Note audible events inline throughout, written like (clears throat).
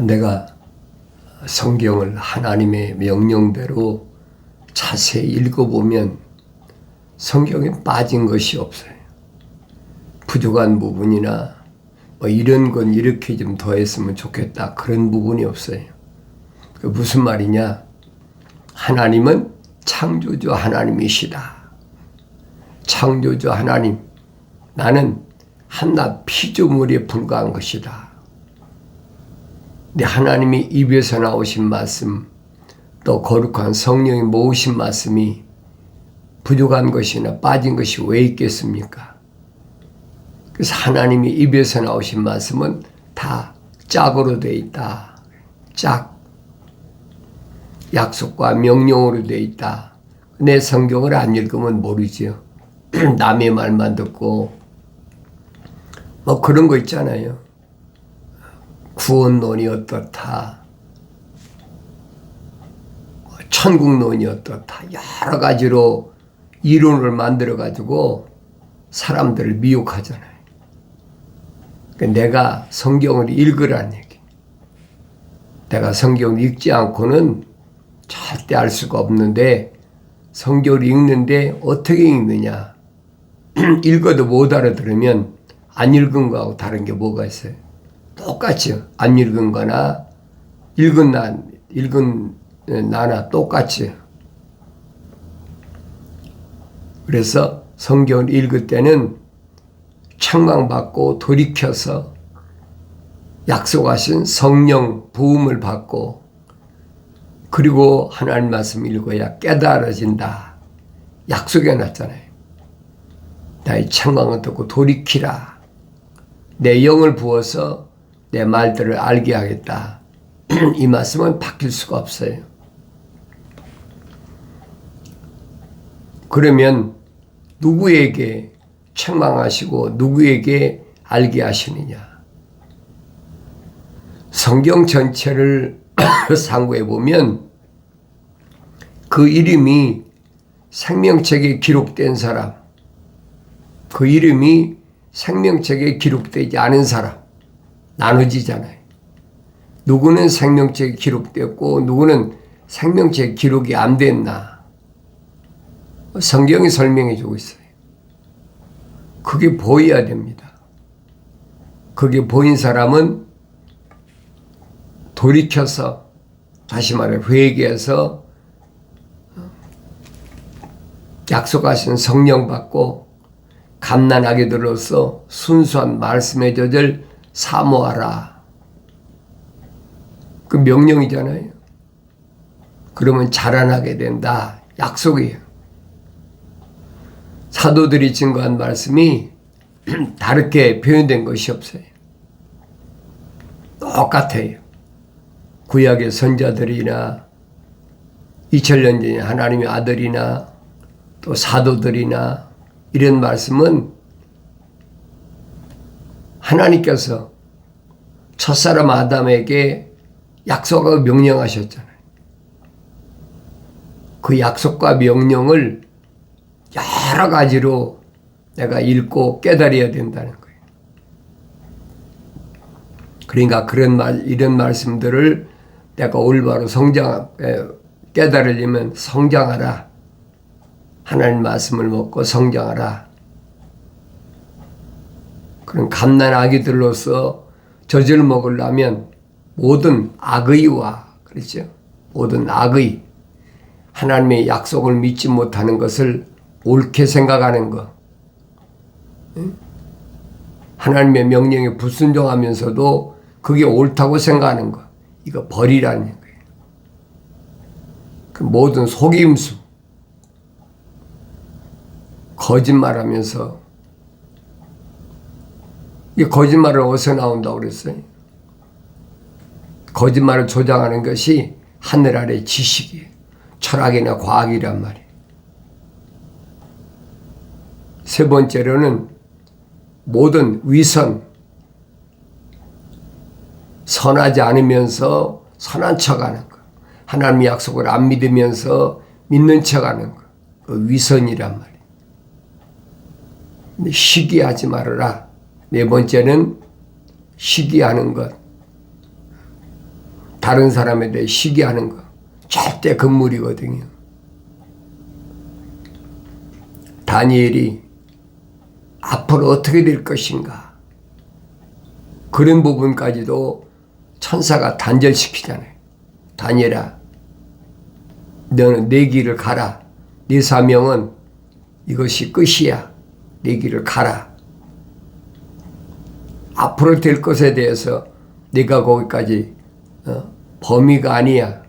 내가 성경을 하나님의 명령대로 자세히 읽어보면 성경에 빠진 것이 없어요. 부족한 부분이나 뭐 이런 건 이렇게 좀 더했으면 좋겠다. 그런 부분이 없어요. 그 무슨 말이냐? 하나님은 창조주 하나님이시다. 창조주 하나님. 나는 한낱 피조물에 불과한 것이다. 하나님이 입에서 나오신 말씀, 또 거룩한 성령이 모으신 말씀이 부족한 것이나 빠진 것이 왜 있겠습니까? 그래서 하나님이 입에서 나오신 말씀은 다 짝으로 돼 있다. 짝. 약속과 명령으로 돼 있다. 내 성경을 안 읽으면 모르지요. (clears throat) 남의 말만 듣고 뭐 그런 거 있잖아요. 구원론이 어떻다. 뭐 천국론이 어떻다. 여러 가지로 이론을 만들어 가지고 사람들을 미혹하잖아요. 그러니까 내가 성경을 읽으라는 얘기. 내가 성경을 읽지 않고는 절대 알 수가 없는데 성경을 읽는데 어떻게 읽느냐? (clears throat) 읽어도 못 알아들으면 안 읽은 거하고 다른 게 뭐가 있어요? 똑같이 안 읽은 거나 읽은 나 읽은 나나 똑같이. 그래서 성경을 읽을 때는 책망받고 돌이켜서 약속하신 성령 부음을 받고 그리고 하나님 말씀 읽어야 깨달아진다. 약속해 놨잖아요. 나의 책망을 듣고 돌이키라. 내 영을 부어서 내 말들을 알게 하겠다. (clears throat) 이 말씀은 바뀔 수가 없어요. 그러면 누구에게 책망하시고 누구에게 알게 하시느냐? 성경 전체를 (clears throat) 상고해 보면 그 이름이 생명책에 기록된 사람, 그 이름이 생명책에 기록되지 않은 사람 나눠지잖아요. 누구는 생명책에 기록됐고 누구는 생명책 기록이 안 됐나? 성경이 설명해 주고 있어요. 그게 보여야 됩니다. 그게 보인 사람은 돌이켜서 다시 말해 회개해서 약속하신 성령 받고 감난하게 들어서 순수한 말씀의 젖을 사모하라. 그 명령이잖아요. 그러면 자라나게 된다. 약속이에요. 사도들이 증거한 말씀이 (clears throat) 다르게 표현된 것이 없어요. 똑같아요. 구약의 선자들이나 2000년 전에 하나님의 아들이나 또 사도들이나 이런 말씀은 하나님께서 첫사람 아담에게 약속하고 명령하셨잖아요. 그 약속과 명령을 여러 가지로 내가 읽고 깨달아야 된다는 거예요. 그러니까 그런 말, 이런 말씀들을 내가 올바로 성장, 깨달으려면 성장하라. 하나님 말씀을 먹고 성장하라. 그런 갓난 아기들로서 젖을 먹으려면 모든 악의와 그렇죠. 모든 악의 하나님의 약속을 믿지 못하는 것을 옳게 생각하는 것. 하나님의 명령에 불순종하면서도 그게 옳다고 생각하는 것. 이거 버리라는 거예요. 그 모든 속임수, 거짓말하면서 이 거짓말은 어디서 나온다고 그랬어요? 거짓말을 조장하는 것이 하늘 아래 지식이에요. 철학이나 과학이란 말이에요. 세 번째로는 모든 위선, 선하지 않으면서 선한 척 하는 거. 하나님 약속을 안 믿으면서 믿는 척 하는 거. 그 위선이란 말이에요. 시기하지 말아라. 네 번째는 시기하는 것. 다른 사람에 대해 시기하는 거 절대 금물이거든요. 다니엘이 앞으로 어떻게 될 것인가 그런 부분까지도 천사가 단절시키잖아요. 다니엘아, 너는 내 길을 가라. 네 사명은 이것이 끝이야. 내 길을 가라. 앞으로 될 것에 대해서 네가 거기까지 어, 범위가 아니야.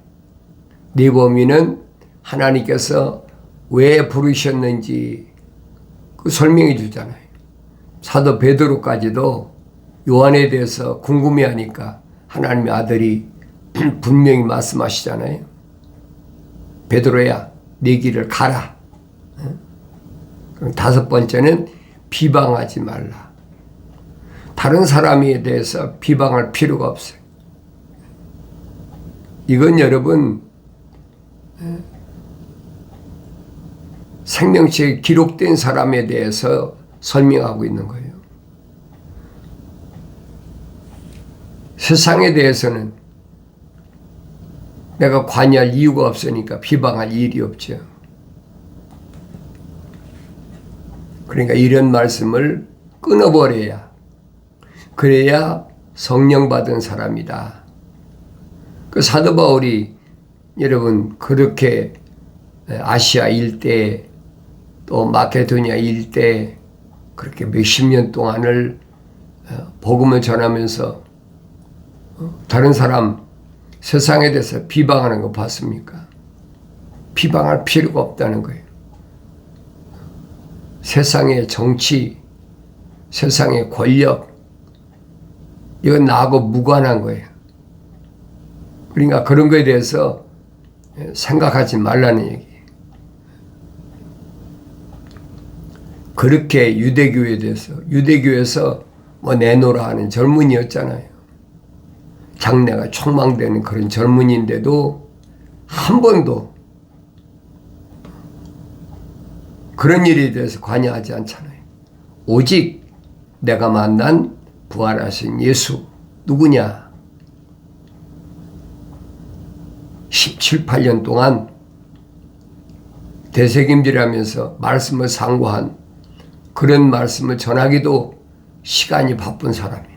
네 범위는 하나님께서 왜 부르셨는지 그 설명해 주잖아요. 사도 베드로까지도 요한에 대해서 궁금해하니까 하나님의 아들이 (clears throat) 분명히 말씀하시잖아요. 베드로야, 네 길을 가라. 어? 다섯 번째는 비방하지 말라. 다른 사람에 대해서 비방할 필요가 없어요. 이건 여러분 생명체에 기록된 사람에 대해서 설명하고 있는 거예요. 세상에 대해서는 내가 관여할 이유가 없으니까 비방할 일이 없죠. 그러니까 이런 말씀을 끊어버려야 그래야 성령 받은 사람이다. 그 사도 바울이 여러분 그렇게 아시아 일대 또 마케도니아 일대 그렇게 몇십 년 동안을 어, 복음을 전하면서 어, 다른 사람 세상에 대해서 비방하는 거 봤습니까? 비방할 필요가 없다는 거예요. 세상의 정치, 세상의 권력, 이건 나하고 무관한 거예요. 그러니까 그런 거에 대해서 생각하지 말라는 얘기예요. 그렇게 유대교에 대해서, 유대교에서 뭐 내놓으라 하는 젊은이였잖아요. 장래가 촉망되는 그런 젊은이인데도 한 번도 그런 일에 대해서 관여하지 않잖아요. 오직 내가 만난 부활하신 예수 누구냐? 17, 8년 동안 대책임질하면서 말씀을 상고한 그런 말씀을 전하기도 시간이 바쁜 사람이.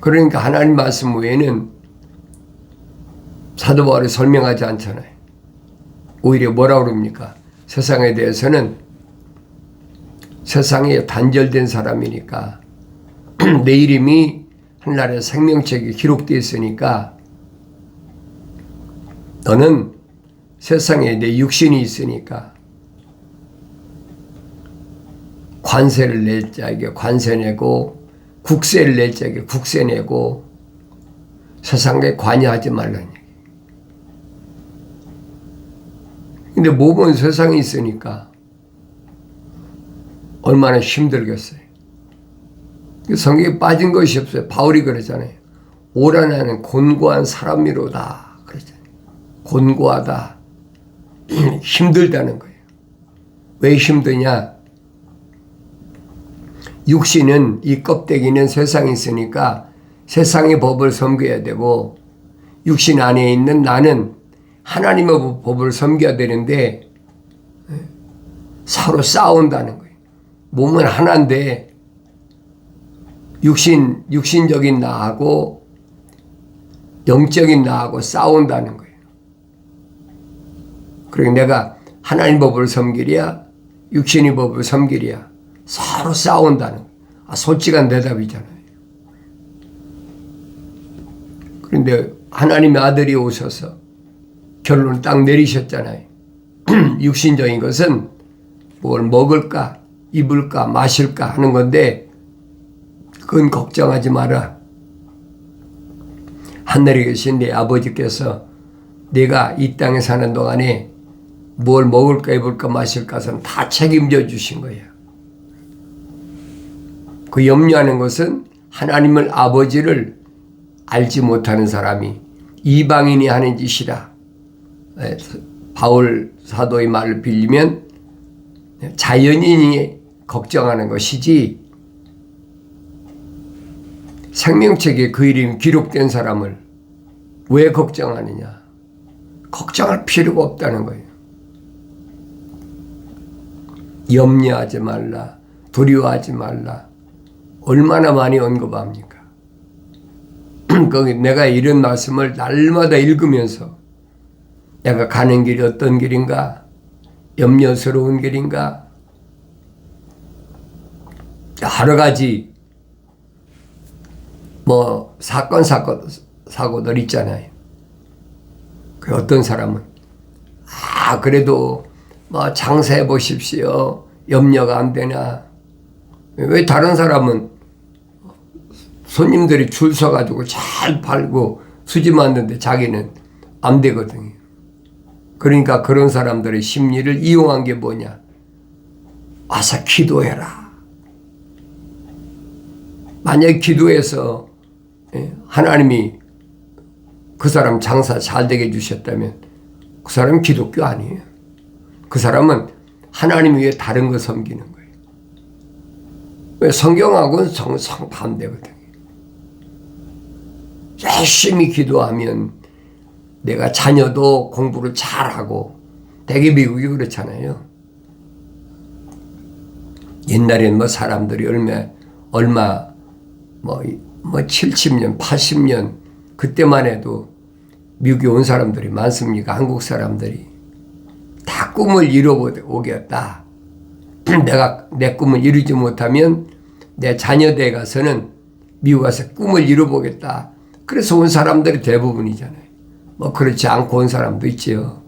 그러니까 하나님 말씀 외에는 사도 바울이 설명하지 않잖아요. 오히려 뭐라 그럽니까? 세상에 대해서는 세상에 단절된 사람이니까 (clears throat) 내 이름이 하나의 생명책에 기록되어 있으니까 너는 세상에 내 육신이 있으니까 관세를 낼 자에게 관세 내고 국세를 낼 자에게 국세 내고 세상에 관여하지 말라는 얘기. 근데 몸은 세상에 있으니까 얼마나 힘들겠어요. 성경에 빠진 것이 없어요. 바울이 그러잖아요. 오라나는 곤고한 사람이로다. 그러잖아요. 곤고하다. (clears throat) 힘들다는 거예요. 왜 힘드냐? 육신은 이 껍데기는 세상에 있으니까 세상의 법을 섬겨야 되고 육신 안에 있는 나는 하나님의 법을 섬겨야 되는데 서로 싸운다는 거예요. 몸은 하나인데 육신 육신적인 나하고 영적인 나하고 싸운다는 거예요. 그리고 내가 하나님 법을 섬기랴 육신의 법을 섬기랴 서로 싸운다는 거예요. 아, 솔직한 대답이잖아요. 그런데 하나님의 아들이 오셔서 결론을 딱 내리셨잖아요. (clears throat) 육신적인 것은 뭘 먹을까, 입을까, 마실까 하는 건데, 그건 걱정하지 마라. 하늘에 계신 내 아버지께서 내가 이 땅에 사는 동안에 뭘 먹을까, 입을까, 마실까는 다 책임져 주신 거예요. 그 염려하는 것은 하나님을 아버지를 알지 못하는 사람이 이방인이 하는 짓이라. 예, 바울 사도의 말을 빌리면 자연인이 걱정하는 것이지 생명책에 그 이름이 기록된 사람을 왜 걱정하느냐? 걱정할 필요가 없다는 거예요. 염려하지 말라. 두려워하지 말라. 얼마나 많이 언급합니까? (clears throat) 거기 내가 이런 말씀을 날마다 읽으면서 내가 가는 길이 어떤 길인가? 염려스러운 길인가? 여러 가지 뭐 사건 사건 사고들 있잖아요. 그 어떤 사람은 아 그래도 뭐 장사해 보십시오. 염려가 안 되나? 왜 다른 사람은 손님들이 줄 서가지고 잘 팔고 수지 맞는데 자기는 안 되거든요. 그러니까 그런 사람들의 심리를 이용한 게 뭐냐? 와서 기도해라. 만약 기도해서 예, 하나님이 그 사람 장사 잘 되게 해주셨다면 그 사람은 기독교 아니에요. 그 사람은 하나님 위에 다른 거 섬기는 거예요. 왜 성경하고는 정, 정반대거든요. 열심히 기도하면 내가 자녀도 공부를 잘하고 대개 미국이 그렇잖아요. 옛날에는 뭐 사람들이 얼마 얼마 뭐, 뭐 70년, 80년 그때만 해도 미국에 온 사람들이 많습니까? 한국 사람들이 다 꿈을 이루어오겠다. 내가 내 꿈을 이루지 못하면 내 자녀대에 가서는 미국 가서 꿈을 이루어보겠다. 그래서 온 사람들이 대부분이잖아요. 뭐 그렇지 않고 온 사람도 있지요.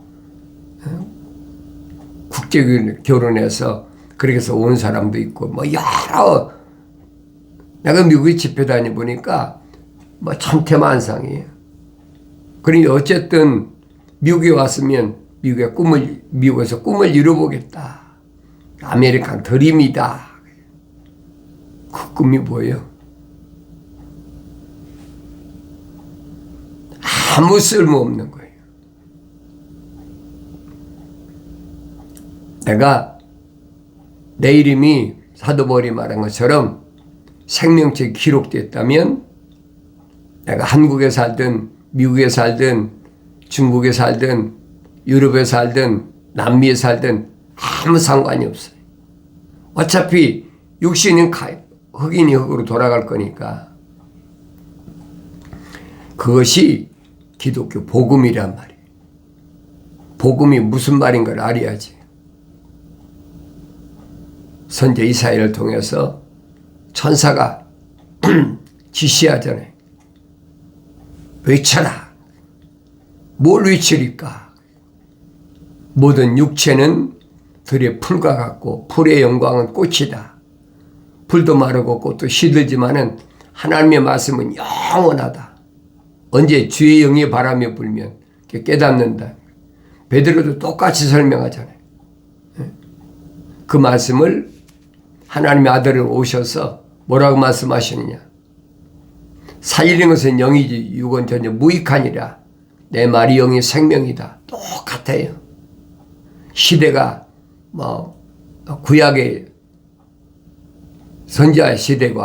국제 결혼해서 그렇게 해서 온 사람도 있고 뭐 여러 내가 미국에 집회 다녀보니까 뭐 천태만상이에요. 그러니 어쨌든 미국에 왔으면 미국의 꿈을 미국에서 꿈을 이뤄보겠다. 아메리칸 드림이다. 그 꿈이 뭐예요? 아무 쓸모 없는 거예요. 내가 내 이름이 사도벌이 말한 것처럼 생명체 기록됐다면 내가 한국에 살든 미국에 살든 중국에 살든 유럽에 살든 남미에 살든 아무 상관이 없어요. 어차피 육신은 흑인이 흑으로 돌아갈 거니까 그것이 기독교 복음이란 말이에요. 복음이 무슨 말인 걸 알아야지. 선제 이사야를 통해서 천사가 (clears throat) 지시하잖아요. 외쳐라. 뭘 외치리까? 모든 육체는 들의 풀과 같고 풀의 영광은 꽃이다. 풀도 마르고 꽃도 시들지만은 하나님의 말씀은 영원하다. 언제 주의 영의 바람이 불면 깨닫는다. 베드로도 똑같이 설명하잖아요. 예? 그 말씀을 하나님의 아들을 오셔서 뭐라고 말씀하시느냐? 살리는 것은 영이지 육은 전혀 무익하니라. 내 말이 영이 생명이다. 똑같아요. 시대가 뭐 구약의 선지자 시대고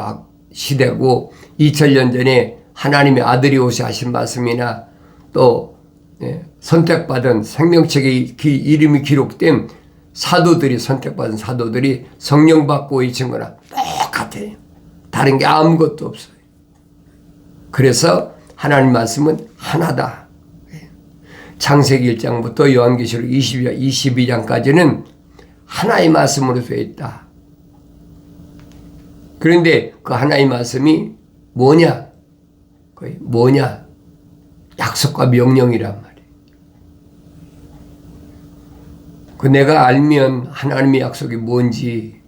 시대고 2000년 전에 하나님의 아들이 오셔 하신 말씀이나 또 예, 선택받은 생명책에 이름이 기록된 사도들이 선택받은 사도들이 성령 받고 외친 거나 똑같아요. 다른 게 아무것도 없어요. 그래서 하나님 말씀은 하나다. 창세기 1장부터 요한계시록 22장까지는 하나의 말씀으로 되어 있다. 그런데 그 하나의 말씀이 뭐냐? 그 뭐냐? 약속과 명령이란 말이에요. 그 내가 알면 하나님의 약속이 뭔지,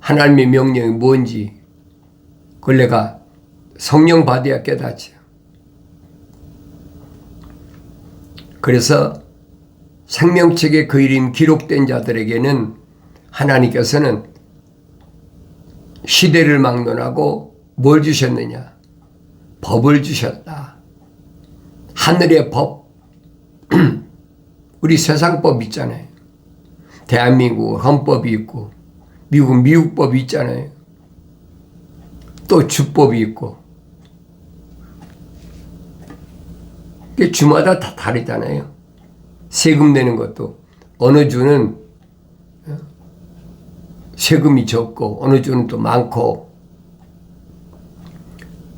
하나님의 명령이 뭔지, 내가 성령 받아야 깨닫죠. 그래서 생명책에 그 이름 기록된 자들에게는 하나님께서는 시대를 막론하고 뭘 주셨느냐? 법을 주셨다. 하늘의 법. (clears throat) 우리 세상법 있잖아요. 대한민국 헌법이 있고, 미국 미국법이 있잖아요. 또 주법이 있고. 주마다 다 다르잖아요. 세금 내는 것도 어느 주는 세금이 적고 어느 주는 또 많고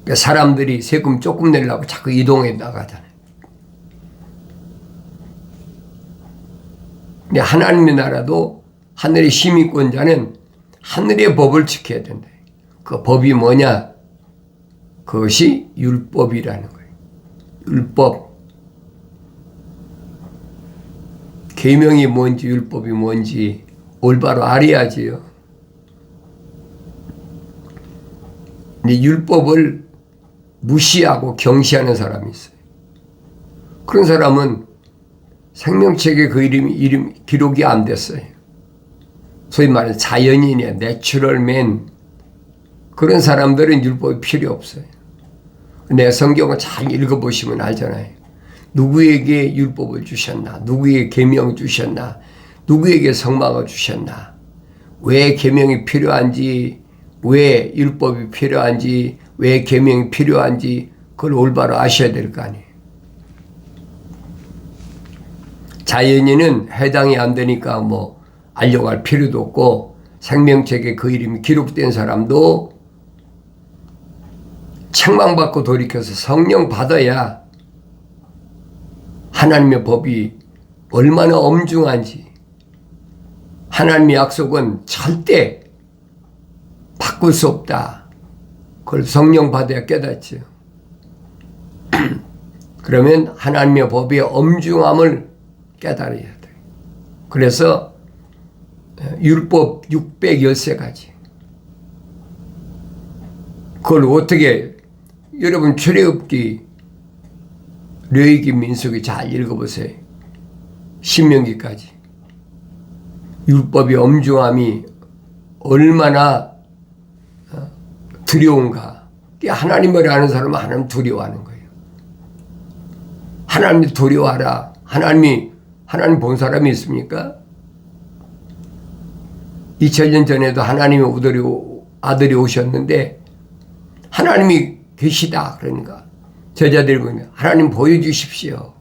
그러니까 사람들이 세금 조금 내려고 자꾸 이동해 나가잖아요. 근데 하나님의 나라도 하늘의 시민권자는 하늘의 법을 지켜야 된다. 그 법이 뭐냐? 그것이 율법이라는 거예요. 율법. 계명이 뭔지 율법이 뭔지 올바로 알아야지요. 근데 율법을 무시하고 경시하는 사람이 있어요. 그런 사람은 생명책에 그 이름이 이름 기록이 안 됐어요. 소위 말해 자연인이야, 내추럴맨. 그런 사람들은 율법이 필요 없어요. 내 성경을 잘 읽어보시면 알잖아요. 누구에게 율법을 주셨나? 누구에게 계명 주셨나? 누구에게 성막을 주셨나? 왜 계명이 필요한지, 왜 율법이 필요한지, 왜 계명이 필요한지 그걸 올바로 아셔야 될 거 아니에요. 자연인은 해당이 안 되니까 뭐 알려갈 필요도 없고 생명책에 그 이름이 기록된 사람도 책망받고 돌이켜서 성령 받아야 하나님의 법이 얼마나 엄중한지 하나님의 약속은 절대 바꿀 수 없다. 그걸 성령 받아야 깨닫죠. (clears throat) 그러면 하나님의 법의 엄중함을 깨달아야 돼. 그래서 율법 613가지. 그걸 어떻게 여러분 출애굽기 뢰기 민속이 잘 읽어보세요. 신명기까지. 율법의 엄중함이 얼마나 어, 두려운가. 하나님을 아는 사람은 하나님 두려워하는 거예요. 하나님 두려워하라. 하나님이 하나님 본 사람이 있습니까? 2000년 전에도 하나님의 아들이 오셨는데 하나님이 계시다 그러니까 제자들이 보면 하나님 보여주십시오.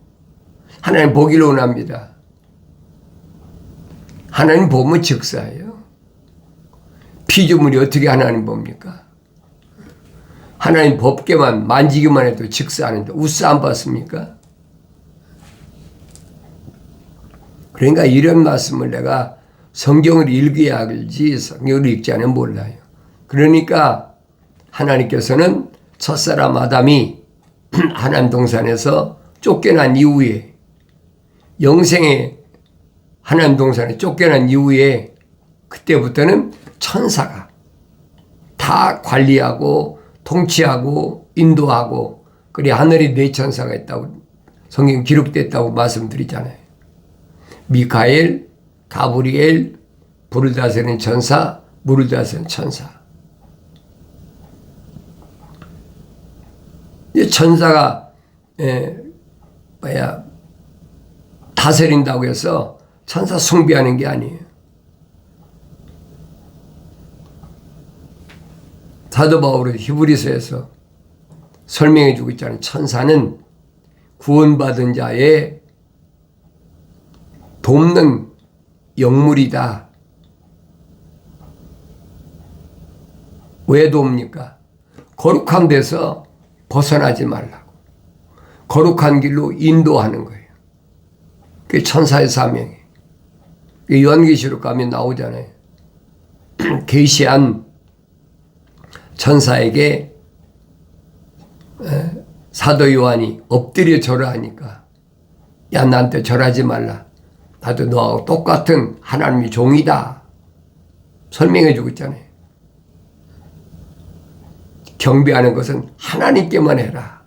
하나님 보기를 원합니다. 하나님 보면 즉사예요. 피조물이 어떻게 하나님 봅니까? 하나님 법계만 만지기만 해도 즉사하는데 우스 안 봤습니까? 그러니까 이런 말씀을 내가 성경을 읽어야 알지 성경을 읽지 않으면 몰라요. 그러니까 하나님께서는 첫사람 아담이 (clears throat) 하나님 동산에서 쫓겨난 이후에 영생에 하나님 동산에 쫓겨난 이후에 그때부터는 천사가 다 관리하고 통치하고 인도하고 그리 하늘에 네 천사가 있다고 성경 기록됐다고 말씀드리잖아요. 미카엘, 가브리엘, 불을 다스리는 천사, 물을 다스리는 천사. 천사가 에, 뭐야 다스린다고 해서 천사 숭배하는 게 아니에요. 사도 바울은 히브리서에서 설명해 주고 있잖아요. 천사는 구원받은 자의 돕는 영물이다. 왜 돕니까? 거룩한 데서 벗어나지 말라고. 거룩한 길로 인도하는 거예요. 그게 천사의 사명이에요. 요한계시록 가면 나오잖아요. (clears throat) 계시한 천사에게 사도 요한이 엎드려 절하니까 야 나한테 절하지 말라. 나도 너하고 똑같은 하나님의 종이다. 설명해 주고 있잖아요. 경배하는 것은 하나님께만 해라.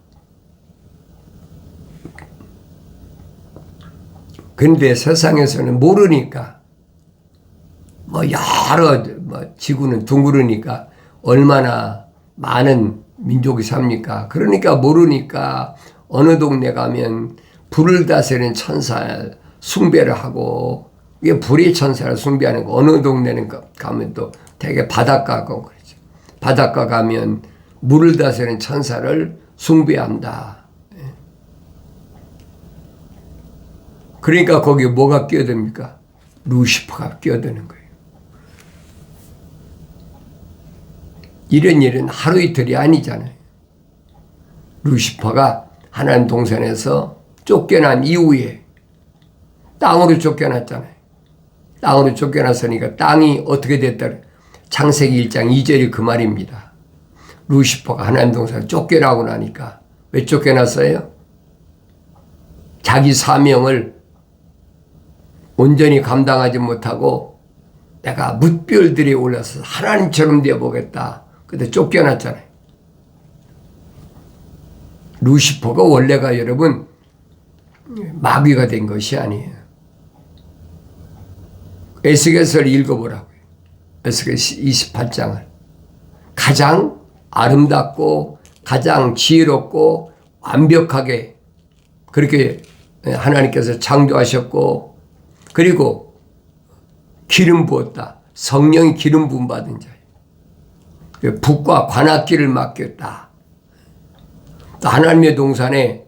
근데 세상에서는 모르니까 뭐 여러 뭐 지구는 둥그러니까 얼마나 많은 민족이 삽니까? 그러니까 모르니까 어느 동네 가면 불을 다스리는 천사 숭배를 하고 이게 불의 천사를 숭배하는 거 어느 동네는 가면 또 되게 바닷가 가고 그러죠. 바닷가 가면 물을 다스리는 천사를 숭배한다. 예. 그러니까 거기에 뭐가 끼어듭니까? 루시퍼가 끼어드는 거예요. 이런 일은 하루 이틀이 아니잖아요. 루시퍼가 하나님 동산에서 쫓겨난 이후에 땅으로 쫓겨났잖아요. 땅으로 쫓겨났으니까 땅이 어떻게 됐다. 창세기 1장 2절이 그 말입니다. 루시퍼가 하나님 동산에 쫓겨나고 나니까 왜 쫓겨났어요? 자기 사명을 온전히 감당하지 못하고 내가 뭇별들이 올라서 하나님처럼 되어보겠다. 근데 쫓겨났잖아요. 루시퍼가 원래가 여러분 마귀가 된 것이 아니에요. 에스겔서를 읽어보라고요. 에스겔 28장을. 가장 아름답고 가장 지혜롭고 완벽하게 그렇게 하나님께서 창조하셨고 그리고 기름 부었다. 성령이 기름 부음 받은 자예요. 북과 관악기를 맡겼다. 또 하나님의 동산에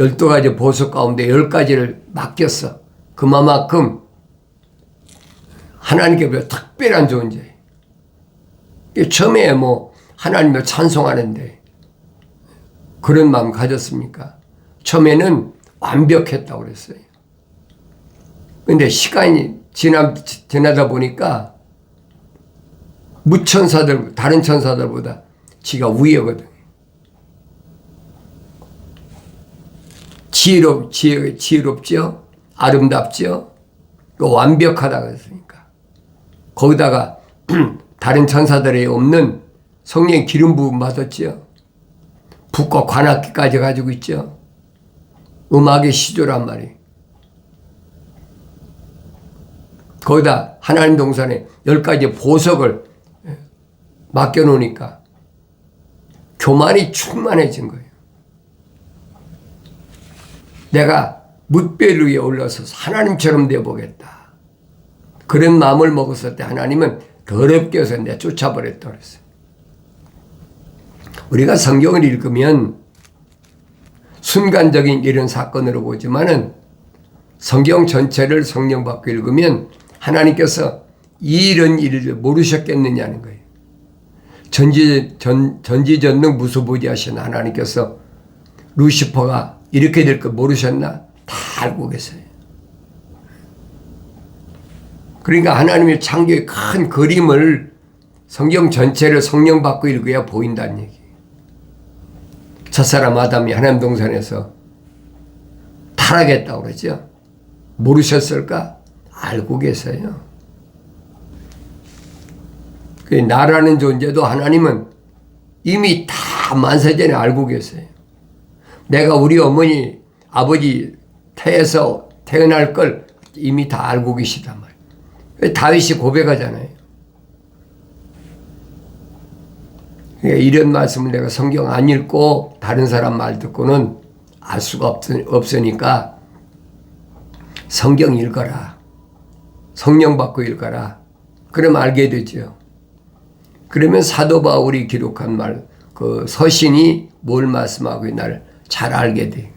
열두 가지 보석 가운데 열 가지를 맡겼어. 그만큼 하나님께 별 특별한 존재. 처음에 뭐 하나님을 찬송하는데 그런 마음 가졌습니까? 처음에는 완벽했다고 그랬어요. 근데 시간이 지나, 지나다 보니까 무천사들, 다른 천사들보다 지가 위거든. 지혜롭, 지혜, 지혜롭죠? 아름답죠? 그 완벽하다고 했으니까. 거기다가 (clears throat) 다른 천사들에 없는 성령 기름 부음 받았죠? 북과 관악기까지 가지고 있죠? 음악의 시조란 말이에요. 거기다 하나님 동산에 열 가지 보석을 맡겨놓으니까 교만이 충만해진 거예요. 내가 뭇별 위에 올라서 하나님처럼 되어보겠다. 그런 마음을 먹었을 때 하나님은 더럽게 해서 내 쫓아버렸다 그랬어요. 우리가 성경을 읽으면 순간적인 이런 사건으로 보지만은 성경 전체를 성령 받고 읽으면 하나님께서 이런 일을 모르셨겠느냐는 거예요. 전지, 전, 전지전능 무소부지하신 하나님께서 루시퍼가 이렇게 될 거 모르셨나? 다 알고 계세요. 그러니까 하나님의 창조의 큰 그림을 성경 전체를 성령 받고 읽어야 보인다는 얘기. 첫사람 아담이 하나님 동산에서 타락했다고 그러죠. 모르셨을까? 알고 계세요. 그 나라는 존재도 하나님은 이미 다 만세전에 알고 계세요. 내가 우리 어머니, 아버지 태에서 태어날 걸 이미 다 알고 계시단 말이에요. 다윗이 고백하잖아요. 그러니까 이런 말씀을 내가 성경 안 읽고 다른 사람 말 듣고는 알 수가 없, 으니까 성경 읽어라. 성령 받고 읽어라. 그럼 알게 되죠. 그러면 사도 바울이 기록한 말, 그 서신이 뭘 말씀하고 있나를 잘 알게 돼.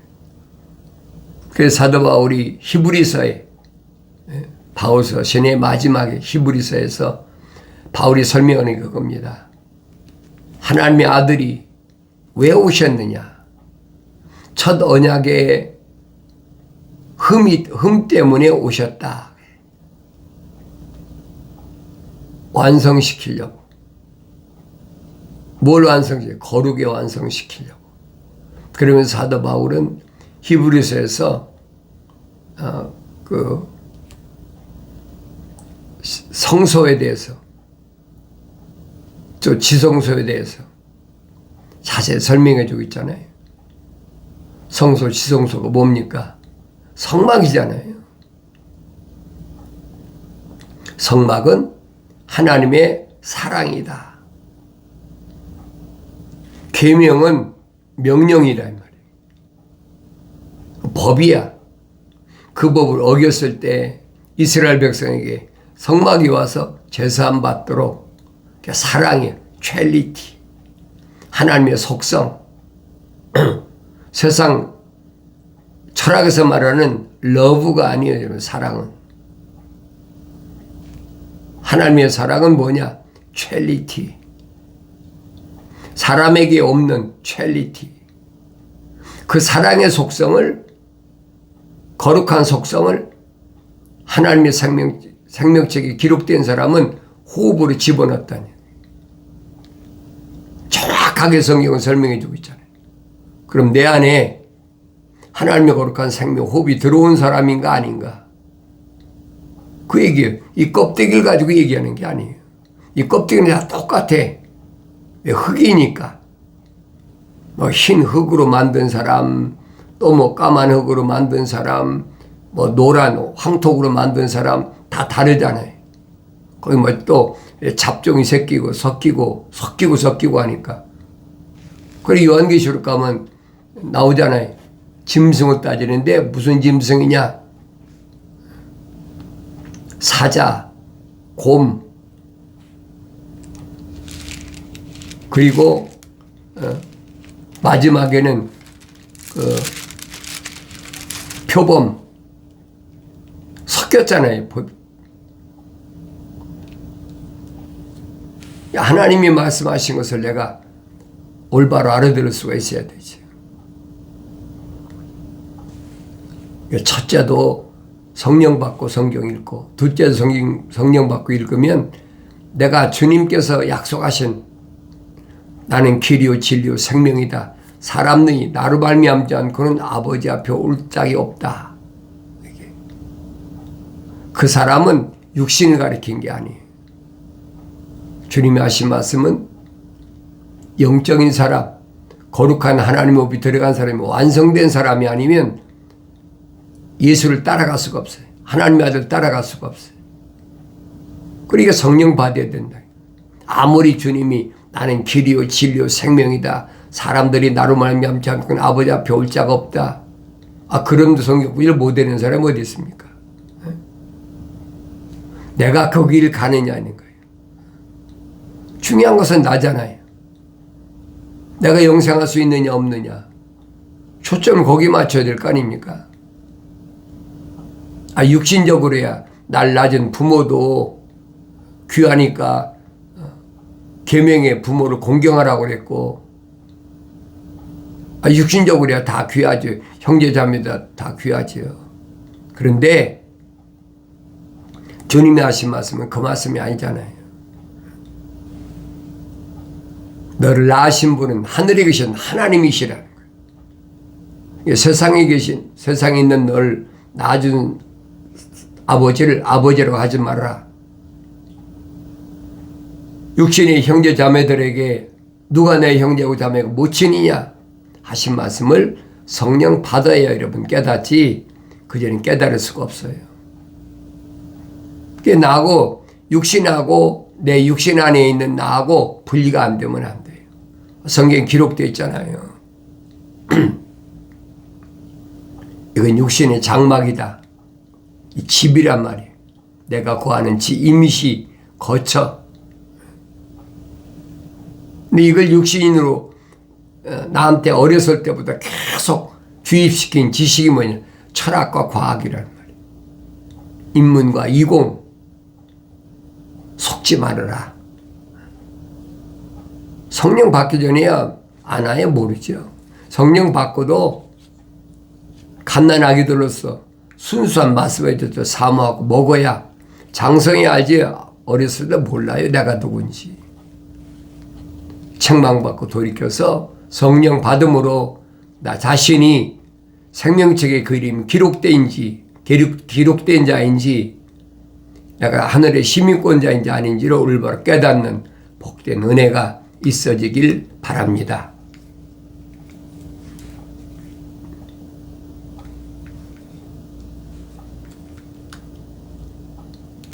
그래서 사도 바울이 히브리서에 예, 바울서 신의 마지막에 히브리서에서 바울이 설명하는 그겁니다. 하나님의 아들이 왜 오셨느냐? 첫 언약의 흠이, 흠 때문에 오셨다. 완성시키려고. 뭘 완성시켜? 거룩에 완성시키려고. 그러면서 사도 바울은 히브리서에서 어, 그 성소에 대해서 또 지성소에 대해서 자세히 설명해 주고 있잖아요. 성소, 지성소가 뭡니까? 성막이잖아요. 성막은 하나님의 사랑이다. 계명은 명령이라 말이에요. 법이야. 그 법을 어겼을 때 이스라엘 백성에게 성막이 와서 제사함 받도록 사랑의 첼리티 하나님의 속성 (clears throat) 세상 철학에서 말하는 러브가 아니에요, 여러분. 사랑은. 하나님의 사랑은 뭐냐? 첼리티. 사람에게 없는 첼리티. 그 사랑의 속성을 거룩한 속성을 하나님의 생명 생명책에 기록된 사람은 호흡으로 집어넣었다니. 정확하게 성경은 설명해 주고 있잖아요. 그럼 내 안에 하나님의 거룩한 생명 호흡이 들어온 사람인가 아닌가? 그 얘기예요. 이 껍데기를 가지고 얘기하는 게 아니에요. 이 껍데기는 다 똑같아. 왜 흙이니까. 뭐 흰 흙으로 만든 사람, 또 뭐 까만 흙으로 만든 사람, 뭐 노란 황토으로 만든 사람 다 다르잖아요. 거기 뭐 또 잡종이 섞이고 섞이고 섞이고 섞이고 하니까. 그리고 요한계시록 가면 나오잖아요. 짐승을 따지는데 무슨 짐승이냐? 사자, 곰, 그리고 어, 마지막에는 그 표범 섞였잖아요. 하나님이 말씀하신 것을 내가 올바로 알아들을 수가 있어야 되지. 첫째도 성령 받고 성경 읽고, 둘째도 성경, 성령 받고 읽으면 내가 주님께서 약속하신 나는 길이요 진리요 생명이다. 사람 능히 나로 말미암지 않고는 아버지 앞에 올 짝이 없다. 그 사람은 육신을 가리킨 게 아니에요. 주님이 하신 말씀은 영적인 사람, 거룩한 하나님 업이 들어간 사람이 완성된 사람이 아니면 예수를 따라갈 수가 없어요. 하나님의 아들 따라갈 수가 없어요. 그러니까 성령 받아야 된다. 아무리 주님이 나는 길이요 진리요 생명이다. 사람들이 나로 말미암지 않고는 아버지 앞에 올 자가 없다. 아 그럼도 성경 구절 못 되는 사람이 어디 있습니까? 내가 그 길을 가느냐는 거예요. 중요한 것은 나잖아요. 내가 영생할 수 있느냐 없느냐. 초점을 거기 맞춰야 될 거 아닙니까? 아 육신적으로야 날 낮은 부모도 귀하니까 계명의 부모를 공경하라고 그랬고 아, 육신적으로야 다 귀하죠. 형제 자매다 다 귀하지요. 그런데 주님이 하신 말씀은 그 말씀이 아니잖아요. 너를 낳으신 분은 하늘에 계신 하나님이시라는 거예요. 세상에 계신 세상에 있는 너를 낳아준 아버지를 아버지라고 하지 말아라. 육신의 형제 자매들에게 누가 내 형제고 자매고 모친이냐 하신 말씀을 성령 받아야 여러분 깨닫지 그전엔 깨달을 수가 없어요. 그게 나하고 육신하고 내 육신 안에 있는 나하고 분리가 안 되면 안. 성경 기록되어 있잖아요. (clears throat) 이건 육신의 장막이다. 이 집이란 말이에요. 내가 구하는 지 이미시 거쳐 근데 이걸 육신으로 어, 나한테 어렸을 때부터 계속 주입시킨 지식이 뭐냐? 철학과 과학이라는 말이에요. 인문과 이공. 속지 말아라. 성령 받기 전에야 안 아예 모르죠. 성령 받고도 갓난 아기들로서 순수한 말씀에 대해서 사모하고 먹어야 장성이 알지 어렸을 때 몰라요 내가 누군지. 책망받고 돌이켜서 성령 받음으로 나 자신이 생명책의 그림 기록된지 기록된 자인지 내가 하늘의 시민권자인지 아닌지를 올바로 깨닫는 복된 은혜가 있어지길 바랍니다.